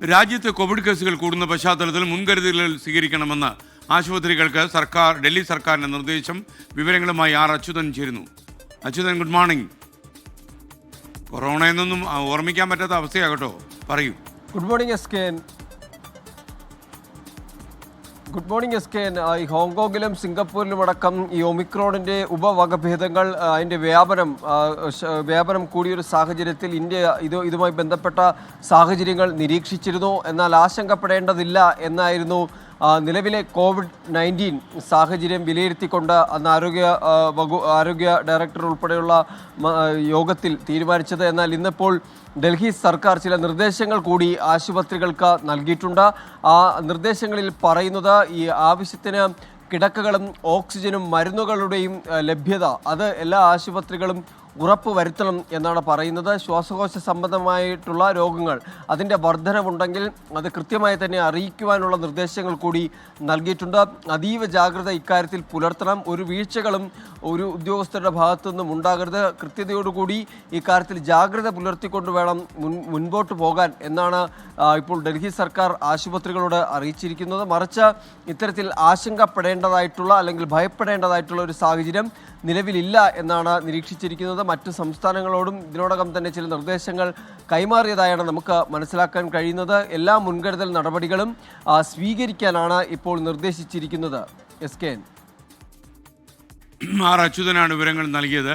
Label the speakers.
Speaker 1: രാജ്യത്ത് കോവിഡ് കേസുകൾ കൂടുന്ന പശ്ചാത്തലത്തിൽ മുൻകരുതലുകൾ സ്വീകരിക്കണമെന്ന് ആശുപത്രികൾക്ക് സർക്കാർ ഡൽഹി സർക്കാരിന്റെ നിർദ്ദേശം വിവരങ്ങളുമായി ആർ അച്യുതൻ ചേരുന്നു. അച്യുതൻ ഗുഡ് മോർണിംഗ് കൊറോണയെന്നൊന്നും ഓർമ്മിക്കാൻ പറ്റാത്ത അവസ്ഥയാകട്ടോ പറയൂ.
Speaker 2: Good morning S K good morning S K ഈ ഹോങ്കോങ്ങിലും സിംഗപ്പൂരിലും അടക്കം ഈ ഒമിക്രോണിന്റെ ഉപവകഭേദങ്ങൾ അതിന്റെ വ്യാപനം വ്യാപനം കൂടിയൊരു സാഹചര്യത്തിൽ ഇന്ത്യ ഇത് ഇതുമായി ബന്ധപ്പെട്ട സാഹചര്യങ്ങൾ നിരീക്ഷിച്ചിരുന്നു. എന്നാൽ ആശങ്കപ്പെടേണ്ടതില്ല എന്നായിരുന്നു നിലവിലെ കോവിഡ് നയന്റീൻ സാഹചര്യം വിലയിരുത്തിക്കൊണ്ട് അന്ന് ആരോഗ്യ വകു ആരോഗ്യ ഡയറക്ടർ ഉൾപ്പെടെയുള്ള യോഗത്തിൽ തീരുമാനിച്ചത്. എന്നാൽ ഇന്നിപ്പോൾ ഡൽഹി സർക്കാർ ചില നിർദ്ദേശങ്ങൾ കൂടി ആശുപത്രികൾക്ക് നൽകിയിട്ടുണ്ട്. ആ നിർദ്ദേശങ്ങളിൽ പറയുന്നത് ഈ ആവശ്യത്തിന് കിടക്കകളും ഓക്സിജനും മരുന്നുകളുടെയും ലഭ്യത. അത് എല്ലാ ആശുപത്രികളും ഉറപ്പ് വരുത്തണം എന്നാണ് പറയുന്നത്. ശ്വാസകോശ സംബന്ധമായിട്ടുള്ള രോഗങ്ങൾ അതിന്റെ വർധനവുണ്ടെങ്കിൽ അത് കൃത്യമായി തന്നെ അറിയിക്കുവാനുള്ള നിർദ്ദേശങ്ങൾ കൂടി നൽകിയിട്ടുണ്ട്. അതീവ ജാഗ്രത ഇക്കാര്യത്തിൽ പുലർത്തണം. ഒരു വീഴ്ചകളും ഒരു ഉദ്യോഗസ്ഥരുടെ ഭാഗത്തുനിന്നും ഉണ്ടാകരുത്. കൃത്യതയോടുകൂടി ഇക്കാര്യത്തിൽ ജാഗ്രത പുലർത്തിക്കൊണ്ട് വേണം മുൻ മുൻപോട്ട് പോകാൻ എന്നാണ് ഇപ്പോൾ ഡൽഹി സർക്കാർ ആശുപത്രികളോട് അറിയിച്ചിരിക്കുന്നത്. മറിച്ച് ഇത്തരത്തിൽ ആശങ്കപ്പെടേണ്ടതായിട്ടുള്ള അല്ലെങ്കിൽ ഭയപ്പെടേണ്ടതായിട്ടുള്ള ഒരു സാഹചര്യം നിലവിലില്ല എന്നാണ് നിരീക്ഷിച്ചിരിക്കുന്നത്. മറ്റ് സംസ്ഥാനങ്ങളോടും ഇതിനോടകം തന്നെ ചില നിർദ്ദേശങ്ങൾ കൈമാറിയതായാണ് നമുക്ക് മനസ്സിലാക്കാൻ കഴിയുന്നത്. എല്ലാ മുൻകരുതൽ നടപടികളും സ്വീകരിക്കാനാണ് ഇപ്പോൾ നിർദ്ദേശിച്ചിരിക്കുന്നത്. S K N.
Speaker 1: ആർ അച്യുതനാണ് വിവരങ്ങൾ നൽകിയത്.